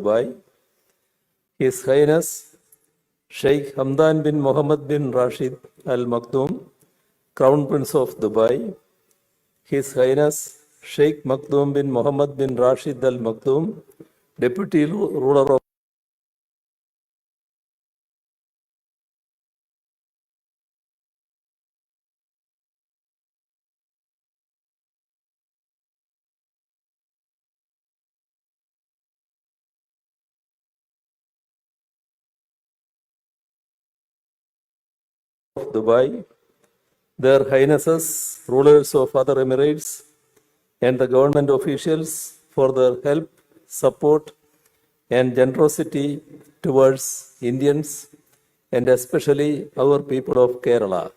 Dubai, His Highness Sheikh Hamdan bin Mohammed bin Rashid Al Maktoum, Crown Prince of Dubai, His Highness Sheikh Maktoum bin Mohammed bin Rashid Al Maktoum, Deputy Ruler of Dubai, Their Highnesses, rulers of other emirates, and the government officials for their help, support, and generosity towards Indians and especially our people of Kerala.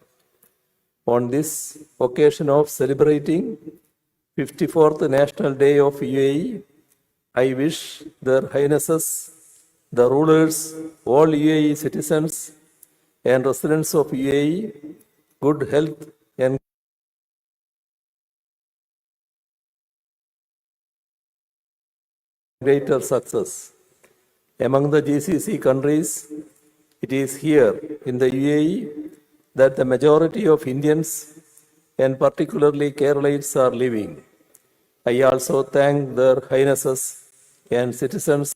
On this occasion of celebrating 54th National Day of UAE, I wish their highnesses, the rulers, all UAE citizens and residents of UAE good health and greater success. Among the GCC countries, it is here in the UAE that the majority of Indians and particularly Keralites are living. I also thank their highnesses and citizens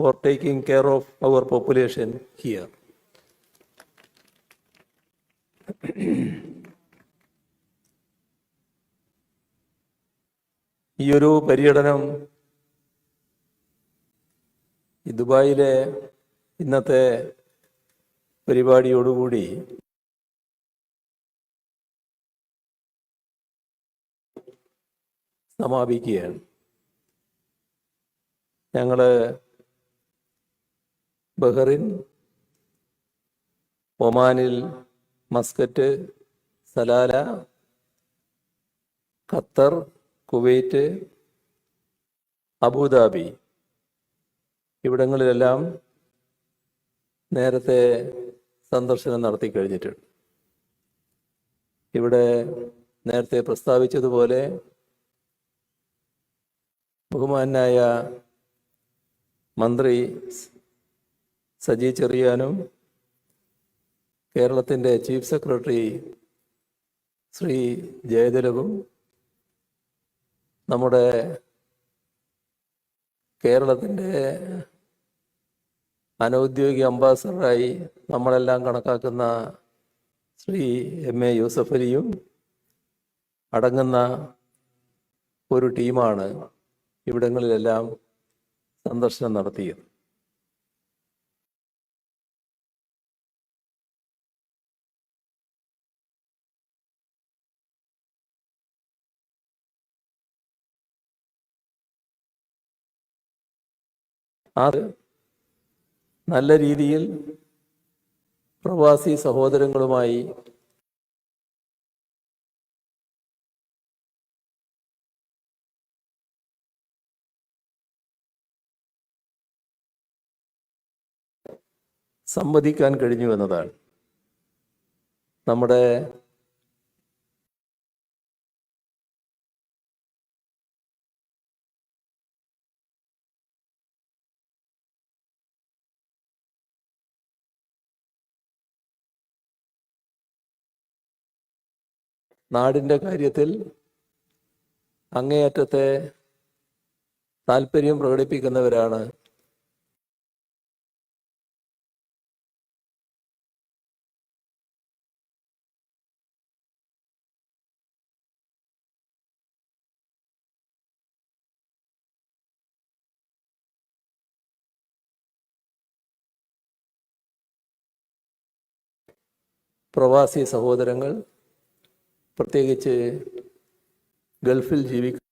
for taking care of our population here. ഈ ഒരു പര്യടനം ദുബായിലെ ഇന്നത്തെ പരിപാടിയോടുകൂടി സമാപിക്കുകയാണ് ഞങ്ങൾ Bahrain ഒമാനിൽ Muscat Salalah Qatar Kuwait Abu Dhabi. ഇവിടങ്ങളിലെല്ലാം നേരത്തെ സന്ദർശനം നടത്തി കഴിഞ്ഞിട്ടുണ്ട്. ഇവിടെ നേരത്തെ പ്രസ്താവിച്ചതുപോലെ ബഹുമാനായ മന്ത്രി സജി ചെറിയാനും കേരളത്തിന്റെ ചീഫ് സെക്രട്ടറി ശ്രീ ജയതിലകും നമ്മുടെ കേരളത്തിന്റെ അനൗദ്യോഗിക അംബാസഡറായി നമ്മളെല്ലാം കണക്കാക്കുന്ന ശ്രീ എം എ യൂസഫ് അലിയും അടങ്ങുന്ന ഒരു ടീമാണ് ഇവിടങ്ങളിലെല്ലാം സന്ദർശനം നടത്തിയത്. അത് നല്ല രീതിയിൽ പ്രവാസി സഹോദരങ്ങളുമായി സംവദിക്കാൻ കഴിഞ്ഞു എന്നതാണ്. നമ്മുടെ നാടിന്റെ കാര്യത്തിൽ അങ്ങേയറ്റത്തെ താല്പര്യം പ്രകടിപ്പിക്കുന്നവരാണ് പ്രവാസി സഹോദരങ്ങൾ. പ്രത്യേകിച്ച് ഗൾഫിൽ ജീവിക്കുന്ന